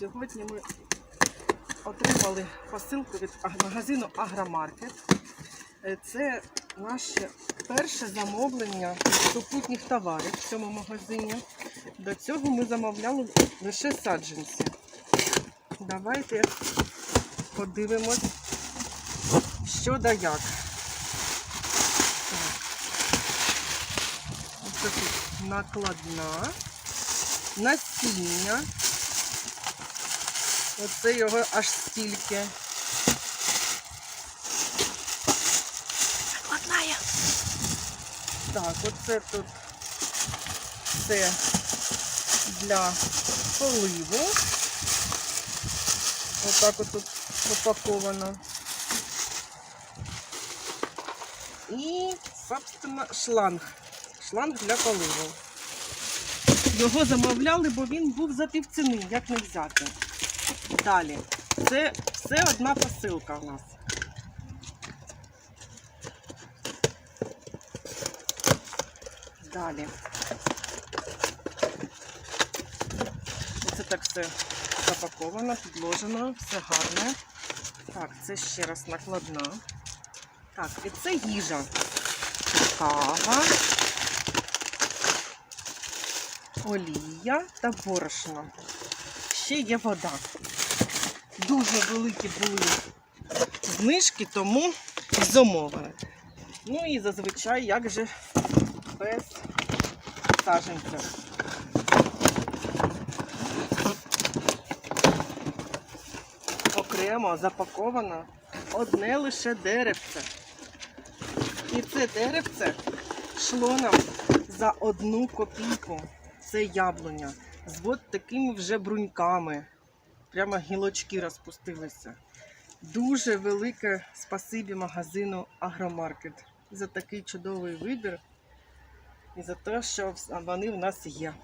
Сьогодні ми отримали посилку від магазину Агромаркет. Е, Це наше перше замовлення супутніх товарів в цьому магазині. До цього ми замовляли лише саджанці. Давайте подивимось, що да як. Так. Тут накладна, насіння. Оце його аж стільки. Накладная. Так, оце тут все для поливу. Отак от тут упаковано. І, собственно, шланг. Шланг для поливу. Його замовляли, бо він був за півціни, як не взяти. Далі. Це все одна посилка у нас. Далі. Оце так все запаковано, підложено, все гарне. Так, це ще раз накладна. Так, і це їжа. Кава, олія та борошно. Ще є вода. Дуже великі були знижки, тому замовили. Ну і зазвичай, як же без саженців. Окремо запаковано одне лише деревце. І це деревце йшло нам за одну копійку. Це яблуня. З от такими вже бруньками. Прямо гілочки розпустилися. Дуже велике спасибі магазину Агромаркет за такий чудовий вибір і за те, що вони в нас є.